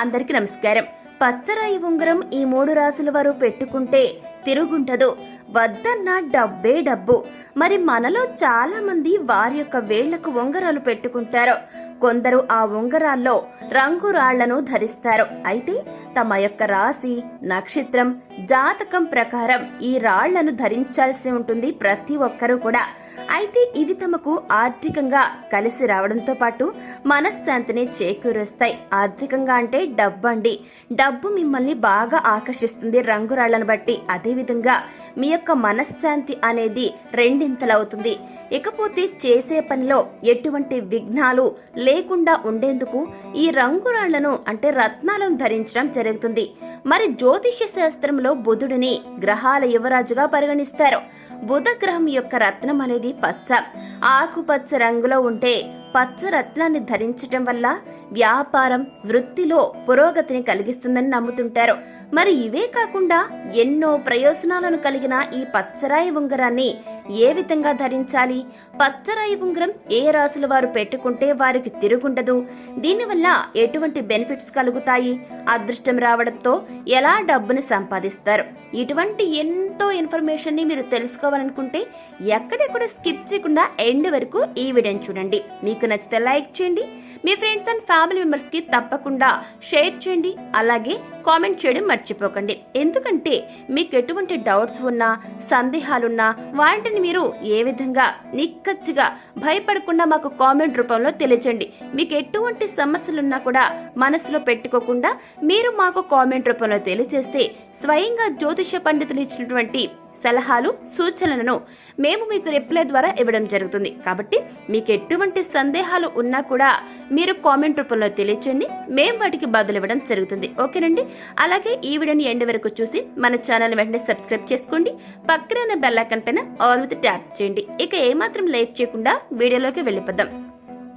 అందరికీ నమస్కారం. పచ్చరాయి ఉంగరం ఈ మూడు రాసుల వారు పెట్టుకుంటే తిరుగుంటదు. వద్దన్న డబ్బే డబ్బు. మరి మనలో చాలా మంది వారి యొక్క వేళ్ళకు ఉంగరాలు పెట్టుకుంటారు. కొందరు ఆ ఉంగరాల్లో రంగురాళ్ళను ధరిస్తారు. అయితే తమ యొక్క రాశి నక్షత్రం జాతకం ప్రకారం ఈ రాళ్ళను ధరించాల్సి ఉంటుంది ప్రతి ఒక్కరూ కూడా. అయితే ఇవి తమకు ఆర్థికంగా కలిసి రావడంతో పాటు మనశ్శాంతిని చేకూరుస్తాయి. ఆర్థికంగా అంటే డబ్బు అండి. డబ్బు మిమ్మల్ని బాగా ఆకర్షిస్తుంది రంగురాళ్ళను బట్టి. అదేవిధంగా మీ యొక్క మనశ్శాంతి అనేది రెండింతలవుతుంది. ఇకపోతే చేసే పనిలో ఎటువంటి విఘ్నాలు లేకుండా ఉండేందుకు ఈ రంగురాళ్ళను అంటే రత్నాలను ధరించడం జరుగుతుంది. మరి జ్యోతిష్య శాస్త్రంలో బుధుడిని గ్రహాల యువరాజుగా పరిగణిస్తారు. బుధ గ్రహం యొక్క రత్నం అనేది పచ్చ. ఆకుపచ్చ రంగులో ఉంటే పచ్చ రత్నాన్ని ధరించటం వల్ల వ్యాపారం వృత్తిలో పురోగతిని కలిగిస్తుందని నమ్ముతుంటారు. మరి ఇవే కాకుండా ఎన్నో ప్రయోజనాలను కలిగిన ఈ పచ్చరాయి ఉంగరాన్ని ఏ విధంగా ధరించాలి? పచ్చరాయి ఉంగరం ఏ రాశుల వారు పెట్టుకుంటే వారికి తిరుగుండదు? దీనివల్ల ఎటువంటి బెనిఫిట్స్ కలుగుతాయి? అదృష్టం రావడంతో ఎలా డబ్బుని సంపాదిస్తారు? ఇటువంటి ఎంతో ఇన్ఫర్మేషన్ని మీరు తెలుసుకోవాలనుకుంటే ఎక్కడెక్కడ స్కిప్ చేయకుండా ఎండ్ వరకు ఈ వీడియోని చూడండి. మీకు నచ్చితే లైక్ చేయండి మీ ఫ్రెండ్స్ అండ్ ఫ్యామిలీ మెంబర్స్కి తప్పకుండా షేర్ చేయండి అలాగే కామెంట్ చేయడం మర్చిపోకండి. ఎందుకంటే మీకు ఎటువంటి డౌట్స్ ఉన్నా సందేహాలున్నా వాటిని మీరు ఏ విధంగా నిక్కచ్చిగా భయపడకుండా మాకు కామెంట్ రూపంలో తెలియచండి. మీకు ఎటువంటి సమస్యలున్నా కూడా మనసులో పెట్టుకోకుండా మీరు మాకు కామెంట్ రూపంలో తెలియజేస్తే స్వయంగా జ్యోతిష పండితులు ఇచ్చినటువంటి సలహాలు సూచనలను మేము మీకు రిప్లై ద్వారా ఇవ్వడం జరుగుతుంది. కాబట్టి మీకు ఎటువంటి సందేహాలు ఉన్నా కూడా మీరు కామెంట్ రూపంలో తెలియచేయండి. మేము వాటికి బదులు ఇవ్వడం జరుగుతుంది. ఓకేనండి? అలాగే ఈ వీడియోని ఎండ్ వరకు చూసి మన ఛానల్ వెంటనే సబ్స్క్రైబ్ చేసుకోండి. పక్కన ఉన్న బెల్ పైన ఆల్ విత్ ట్యాప్ చేయండి. ఇక ఏమాత్రం లేట్ చేయకుండా వీడియోలోకి వెళ్ళిపోదాం.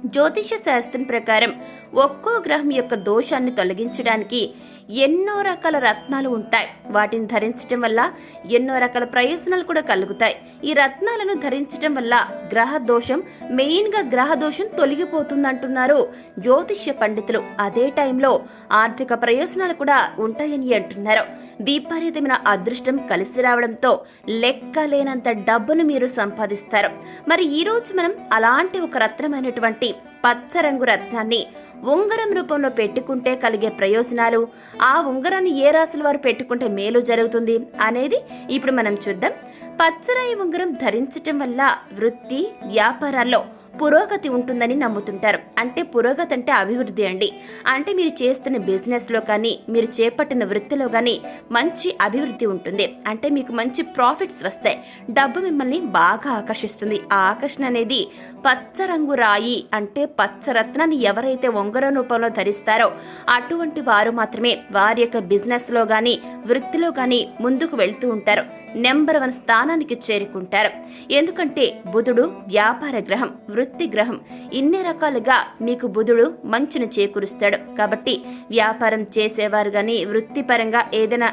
జ్యోతిష శాస్త్రం ప్రకారం ఒక్కో గ్రహం యొక్క దోషాన్ని తొలగించడానికి ఎన్నో రకాల రత్నాలు ఉంటాయి. వాటిని ధరించటం వల్ల ఎన్నో రకాల ప్రయోజనాలు కూడా కలుగుతాయి. ఈ రత్నాలను ధరించటం వల్ల గ్రహ దోషం మెయిన్గా గ్రహ దోషం తొలగిపోతుంది అంటున్నారు జ్యోతిష్య పండితులు. అదే టైంలో ఆర్థిక ప్రయోజనాలు కూడా ఉంటాయని అంటున్నారు. విపరీతమైన అదృష్టం కలిసి రావడంతో లెక్క లేనంత డబ్బును మీరు సంపాదిస్తారు. మరి ఈ రోజు మనం అలాంటి ఒక రత్నమైనటువంటి పచ్చ రంగు రత్నాన్ని ఉంగరం రూపంలో పెట్టుకుంటే కలిగే ప్రయోజనాలు ఆ ఉంగరాన్ని ఏ రాశుల వారు పెట్టుకుంటే మేలు జరుగుతుంది అనేది ఇప్పుడు మనం చూద్దాం. పచ్చరాయి ఉంగరం ధరించటం వల్ల వృత్తి వ్యాపారాల్లో పురోగతి ఉంటుందని నమ్ముతుంటారు. అంటే పురోగతి అంటే అభివృద్ధి అండి. అంటే మీరు చేస్తున్న బిజినెస్లో కానీ మీరు చేపట్టిన వృత్తిలో కానీ మంచి అభివృద్ధి ఉంటుంది. అంటే మీకు మంచి ప్రాఫిట్స్ వస్తాయి. డబ్బు మిమ్మల్ని బాగా ఆకర్షిస్తుంది. ఆ ఆకర్షణ అనేది పచ్చ రంగు రాయి అంటే పచ్చ రత్నాన్ని ఎవరైతే ఒంగర రూపంలో ధరిస్తారో అటువంటి వారు మాత్రమే వారి యొక్క బిజినెస్లో కానీ వృత్తిలో కానీ ముందుకు వెళ్తూ ఉంటారు. నెంబర్ వన్ స్థానానికి చేరుకుంటారు. ఎందుకంటే బుధుడు వ్యాపార గ్రహం వృత్తి గ్రహం ఇన్ని రకాలుగా మీకు బుధుడు మంచును చేకూరుస్తాడు. కాబట్టి వ్యాపారం చేసేవారు కానీ వృత్తిపరంగా ఏదైనా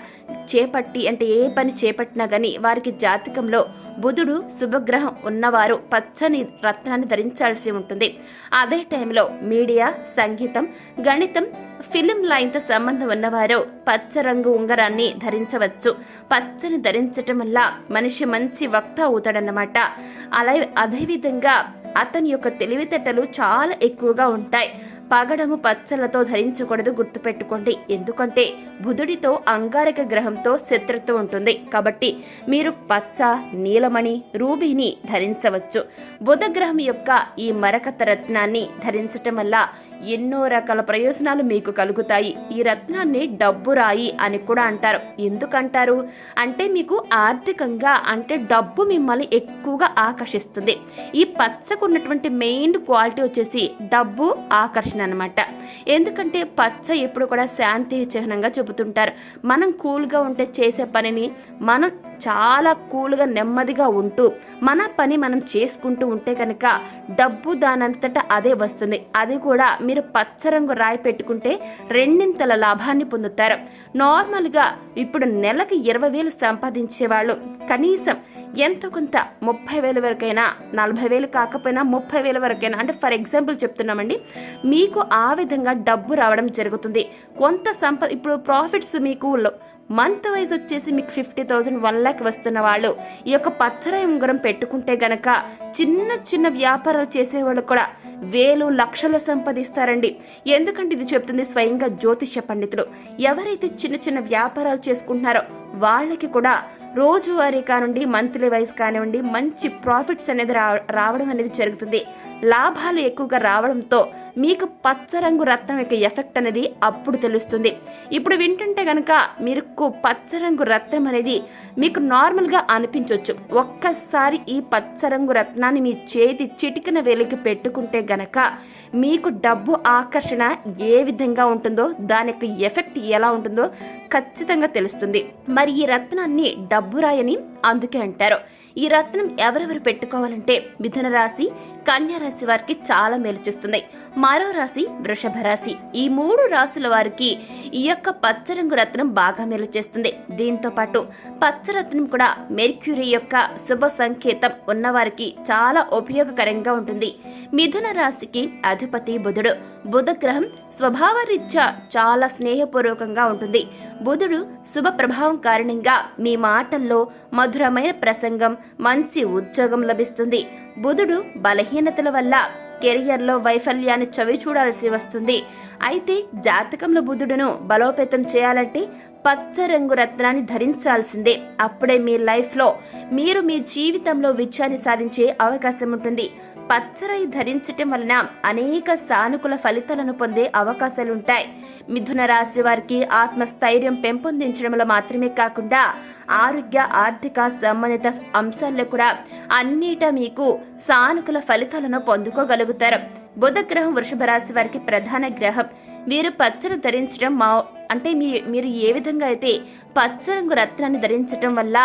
చేపట్టి అంటే ఏ పని చేపట్టినా కానీ వారికి జాతకంలో బుధుడు శుభగ్రహం ఉన్నవారు పచ్చని రత్నాన్ని ధరించాల్సి ఉంటుంది. అదే టైంలో మీడియా సంగీతం గణితం ఫిలిం లైన్తో సంబంధం ఉన్నవారు పచ్చ రంగు ఉంగరాన్ని ధరించవచ్చు. పచ్చని ధరించటం వల్ల మనిషి మంచి వక్త అవుతాడన్నమాట. అలా అదేవిధంగా అతని యొక్క తెలివితేటలు చాలా ఎక్కువగా ఉంటాయి. పగడము పచ్చలతో ధరించకూడదు గుర్తుపెట్టుకోండి. ఎందుకంటే బుధుడితో అంగారక గ్రహంతో శత్రుత్వం ఉంటుంది. కాబట్టి మీరు పచ్చ నీలమణి రూబీని ధరించవచ్చు. బుధ గ్రహం యొక్క ఈ మరకత రత్నాన్ని ధరించటం వల్ల ఎన్నో రకాల ప్రయోజనాలు మీకు కలుగుతాయి. ఈ రత్నాన్ని డబ్బు రాయి అని కూడా అంటారు. ఎందుకంటారు? అంటే మీకు ఆర్థికంగా అంటే డబ్బు మిమ్మల్ని ఎక్కువగా ఆకర్షిస్తుంది. ఈ పచ్చకున్నటువంటి మెయిన్ క్వాలిటీ వచ్చేసి డబ్బు ఆకర్షణ అనమాట ఎందుకంటే పచ్చ ఎప్పుడు కూడా శాంతి చిహ్నంగా చెబుతుంటారు మనం కూల్గా ఉంటే చేసే పనిని మనం చాలా కూల్గా నెమ్మదిగా ఉంటూ మన పని మనం చేసుకుంటూ ఉంటే కనుక డబ్బు దానంతటా అదే వస్తుంది. అది కూడా మీరు పచ్చరంగు రాయి పెట్టుకుంటే రెండింతల లాభాన్ని పొందుతారు. నార్మల్గా ఇప్పుడు నెలకి ఇరవై వేలు సంపాదించే వాళ్ళు కనీసం ఎంత కొంత ముప్పై వేల వరకైనా నలభై వేలు కాకపోయినా ముప్పై వేల వరకైనా అంటే ఫర్ ఎగ్జాంపుల్ చెప్తున్నామండి మీకు ఆ విధంగా డబ్బు రావడం జరుగుతుంది. కొంత సంపద ఇప్పుడు ప్రాఫిట్స్ మీకు మంత్ వైజ్ వచ్చేసి మీకు ఫిఫ్టీ థౌసండ్ వన్ ల్యాక్ వస్తున్న వాళ్ళు ఈ యొక్క పచ్చరాయి ఉంగరం పెట్టుకుంటే గనక చిన్న చిన్న వ్యాపారాలు చేసేవాళ్ళు కూడా వేలు లక్షలు సంపాదిస్తారండి. ఎందుకంటే ఇది చెప్తుంది స్వయంగా జ్యోతిష్య పండితులు. ఎవరైతే చిన్న చిన్న వ్యాపారాలు చేసుకుంటున్నారో వాళ్ళకి కూడా రోజువారీ కానివ్వండి మంత్లీ వైజ్ కానివ్వండి మంచి ప్రాఫిట్స్ అనేది రా రావడం అనేది జరుగుతుంది. లాభాలు ఎక్కువగా రావడంతో మీకు పచ్చరంగు రత్నం యొక్క ఎఫెక్ట్ అనేది అప్పుడు తెలుస్తుంది. ఇప్పుడు వింటుంటే కనుక మీకు పచ్చరంగు రత్నం అనేది మీకు నార్మల్గా అనిపించవచ్చు ఒక్కసారి ఈ పచ్చరంగు రత్నాన్ని మీ చేతి చిటికిన వేలికి పెట్టుకుంటే గనక మీకు డబ్బు ఆకర్షణ ఏ విధంగా ఉంటుందో దాని యొక్క ఎఫెక్ట్ ఎలా ఉంటుందో ఖచ్చితంగా తెలుస్తుంది. మరి మరి ఈ రత్నాన్ని డబ్బు రాయని అందుకే అంటారు. ఈ రత్నం ఎవరెవరు పెట్టుకోవాలంటే మిథున రాశి కన్యా రాశి వారికి చాలా మేలు చేస్తుంది. మరో రాశి వృషభ రాశి. ఈ మూడు రాశుల వారికి ఈ యొక్క పచ్చరంగు రత్నం బాగా మేలు చేస్తుంది. దీంతో పాటు పచ్చరత్నం కూడా మెర్క్యూరీ యొక్క శుభ సంకేతం ఉన్నవారికి చాలా ఉపయోగకరంగా ఉంటుంది. మిథున రాశికి అధిపతి బుధుడు. బుధ గ్రహం స్వభావరీత్యా చాలా స్నేహపూర్వకంగా ఉంటుంది. బుధుడు శుభ ప్రభావం కారణంగా మీ మాటల్లో మధురమైన ప్రసంగం మంచి ఉద్యోగం లభిస్తుంది. బుధుడు బలహీనతల వల్ల కెరియర్లో వైఫల్యాన్ని చవి చూడాల్సి వస్తుంది. అయితే జాతకంలో బుధుడును బలోపేతం చేయాలంటే పచ్చ రంగు రత్నాన్ని ధరించాల్సిందే. అప్పుడే మీ లైఫ్లో మీరు మీ జీవితంలో విజయాన్ని సాధించే అవకాశం ఉంటుంది. పచ్చరాయి ధరించటం వలన అనేక సానుకూల ఫలితాలను పొందే అవకాశాలుంటాయి. మిథున రాశి వారికి ఆత్మస్థైర్యం పెంపొందించడంలో మాత్రమే కాకుండా ఆరోగ్య ఆర్థిక సంబంధిత అంశాల్లో కూడా అన్నిటా మీకు సానుకూల ఫలితాలను పొందుకోగలుగుతారు. బుధ గ్రహం వృషభ రాశి వారికి ప్రధాన గ్రహం. వీరు పచ్చను ధరించడం మా అంటే మీ మీరు ఏ విధంగా అయితే పచ్చరంగు రత్నాన్ని ధరించటం వల్ల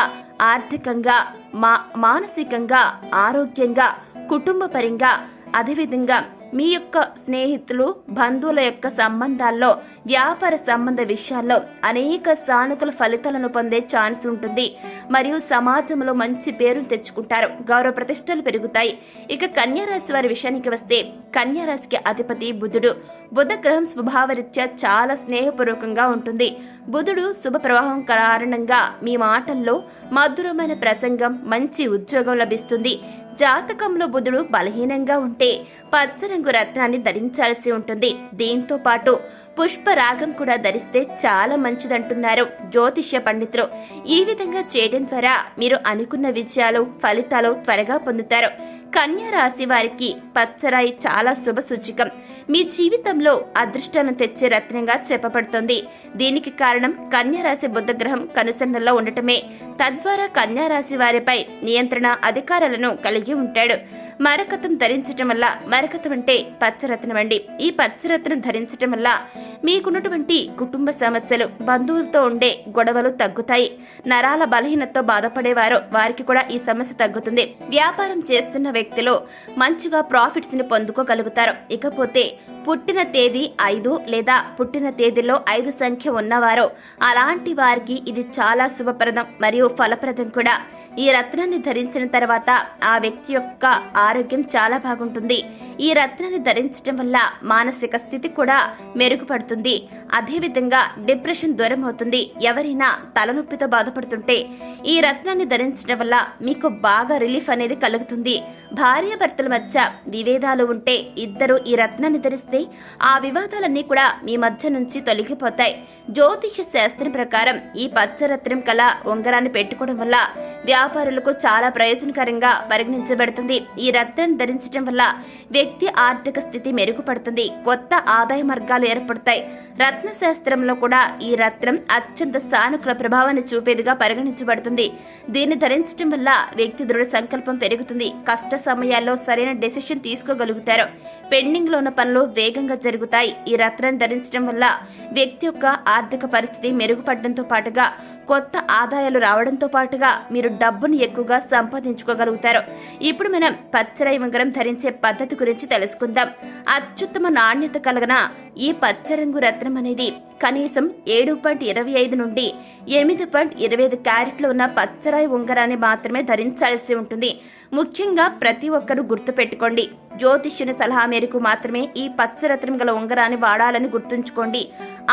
ఆర్థికంగా మా మానసికంగా ఆరోగ్యంగా కుటుంబ పరంగా అదేవిధంగా మీ యొక్క స్నేహితులు బంధువుల యొక్క సంబంధాల్లో వ్యాపార సంబంధ విషయాల్లో అనేక సానుకూల ఫలితాలను పొందే ఛాన్స్ ఉంటుంది. మరియు సమాజంలో మంచి పేరు తెచ్చుకుంటారు. గౌరవ ప్రతిష్టలు పెరుగుతాయి. ఇక కన్యారాశి వారి విషయానికి వస్తే కన్యారాశికి అధిపతి బుధుడు. బుధ గ్రహం స్వభావరీత్యా చాలా స్నేహపూర్వకంగా ఉంటుంది. బుధుడు శుభ ప్రవాహం కారణంగా మీ మాటల్లో మధురమైన ప్రసంగం మంచి ఉద్యోగం లభిస్తుంది. జాతకంలో బుధుడు బలహీనంగా ఉంటే పచ్చరంగు రత్నాన్ని ధరించాల్సి ఉంటుంది. దీంతో పాటు పుష్పరాగం కూడా ధరిస్తే చాలా మంచిదంటున్నారు జ్యోతిష్య పండితులు. ఈ విధంగా చేయడం ద్వారా మీరు అనుకున్న విజయాలు ఫలితాలు త్వరగా పొందుతారు. కన్యా రాశి వారికి పచ్చరాయి చాలా శుభ సూచికం. మీ జీవితంలో అదృష్టాన్ని తెచ్చే రత్నంగా చెప్పబడుతుంది. దీనికి కారణం కన్యా రాశి బుద్ధ గ్రహం కనుసన్నల్లో ఉండటమే. తద్వారా కన్యారాశి వారిపై నియంత్రణ అధికారాలను కలిగి ఉంటాడు. మరకతం ధరించటం వల్ల మరకతం అంటే పచ్చరత్నం అండి. ఈ పచ్చరత్నం ధరించటం వల్ల మీకున్నటువంటి కుటుంబ సమస్యలు బంధువులతో ఉండే గొడవలు తగ్గుతాయి. నరాల బలహీనతతో బాధపడేవారు వారికి కూడా ఈ సమస్య తగ్గుతుంది. వ్యాపారం చేస్తున్న వ్యక్తులు మంచిగా ప్రాఫిట్స్ని పొందుకోగలుగుతారు. ఇకపోతే పుట్టిన తేదీ ఐదు లేదా పుట్టిన తేదీలో ఐదు సంఖ్య ఉన్నవారు అలాంటి వారికి ఇది చాలా శుభప్రదం మరియు ఫలప్రదం కూడా. ఈ రత్నాన్ని ధరించిన తర్వాత ఆ వ్యక్తి యొక్క ఆరోగ్యం చాలా బాగుంటుంది. ఈ రత్నాన్ని ధరించడం వల్ల మానసిక స్థితి కూడా మెరుగుపడుతుంది. అదేవిధంగా డిప్రెషన్ దూరం అవుతుంది ఎవరైనా తలనొప్పితో బాధపడుతుంటే ఈ రత్నాన్ని ధరించడం వల్ల మీకు బాగా రిలీఫ్ అనేది కలుగుతుంది. భార్యాభర్తల మధ్య వివేదాలు ఉంటే ఇద్దరు ఈ రత్నాన్ని ధరిస్తే ఆ వివాదాలన్నీ కూడా మీ మధ్య నుంచి తొలగిపోతాయి. జ్యోతిష శాస్త్రం ప్రకారం ఈ పచ్చరత్నం కల ఉంగరాన్ని పెట్టుకోవడం వల్ల వ్యాపారులకు చాలా ప్రయోజనకరంగా పరిగణించబడుతుంది. ఈ రత్నం ధరించడం వల్ల వ్యక్తి ఆర్థిక స్థితి మెరుగుపడుతుంది. కొత్త ఆదాయ మార్గాలు ఏర్పడతాయి. రత్న శాస్త్రంలో కూడా ఈ రత్నం అత్యంత సానుకూల ప్రభావాన్ని చూపేదిగా పరిగణించబడుతుంది. దీన్ని ధరించడం వల్ల వ్యక్తి దృఢ సంకల్పం పెరుగుతుంది. కష్ట సమయాల్లో సరైన డెసిషన్ తీసుకోగలుగుతారు. పెండింగ్లో ఉన్న పనులు వేగంగా జరుగుతాయి. ఈ రత్నాన్ని ధరించడం వల్ల వ్యక్తి యొక్క ఆర్థిక పరిస్థితి మెరుగుపడడంతో పాటుగా కొత్త ఆదాయాలు రావడంతో పాటుగా మీరు డబ్బును ఎక్కువగా సంపాదించుకోగలుగుతారు. ఇప్పుడు మనం పచ్చరాయి ఉంగరం ధరించే పద్ధతి గురించి తెలుసుకుందాం. అత్యుత్తమ నాణ్యత కలగన ఈ పచ్చరంగు రత్నం అనేది కనీసం ఏడు పాయింట్ ఇరవై ఐదు నుండి ఎనిమిది పాయింట్ ఇరవై ఐదు క్యారెట్లు ఉన్న పచ్చరాయి ఉంగరాన్ని మాత్రమే ధరించాల్సి ఉంటుంది. ముఖ్యంగా ప్రతి ఒక్కరూ గుర్తుపెట్టుకోండి. జ్యోతిష్యుని సలహా మేరకు మాత్రమే ఈ పచ్చరత్నం గల ఉంగరాన్ని వాడాలని గుర్తుంచుకోండి.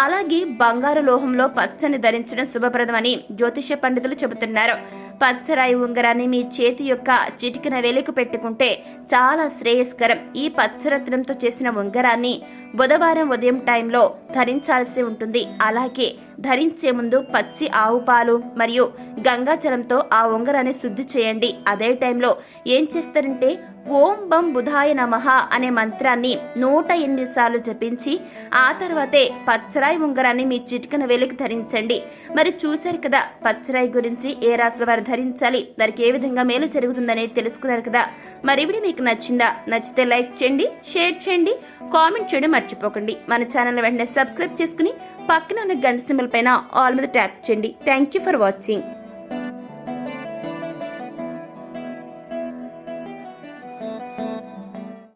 అలాగే బంగారు లోహంలో పచ్చని ధరించడం శుభప్రదమని జ్యోతిష్య పండితులు చెబుతున్నారు. పచ్చరాయి ఉంగరాన్ని మీ చేతి యొక్క చిటికిన వేలికి పెట్టుకుంటే చాలా శ్రేయస్కరం. ఈ పచ్చరత్నంతో చేసిన ఉంగరాన్ని బుధవారం ఉదయం టైంలో ధరించాల్సి ఉంటుంది. అలాగే ధరించే ముందు పచ్చి ఆవు పాలు మరియు గంగాజలంతో ఆ ఉంగరాన్ని శుద్ధి చేయండి. అదే టైంలో ఏం చేస్తారంటే ఓం బం బుధాయ నమః అనే మంత్రాన్ని నూట ఎనిమిది సార్లు జపించి ఆ తర్వాతే పచ్చరాయి ఉంగరాన్ని మీ చిటికన వెలికి ధరించండి. మరి చూశారు కదా పచ్చరాయి గురించి ఏ రాశుల వారు ధరించాలి దానికి ఏ విధంగా మేలు జరుగుతుందనేది తెలుసుకున్నారు కదా. మరి ఇవి మీకు నచ్చిందా? నచ్చితే లైక్ చేయండి షేర్ చేయండి కామెంట్ చేయడం మర్చిపోకండి. మన ఛానల్ వెంటనే సబ్స్క్రైబ్ చేసుకుని పక్కన ఉన్న గంట సింబల్ పైన ఆల్ మీద ట్యాప్ చేయండి. Thank you for watching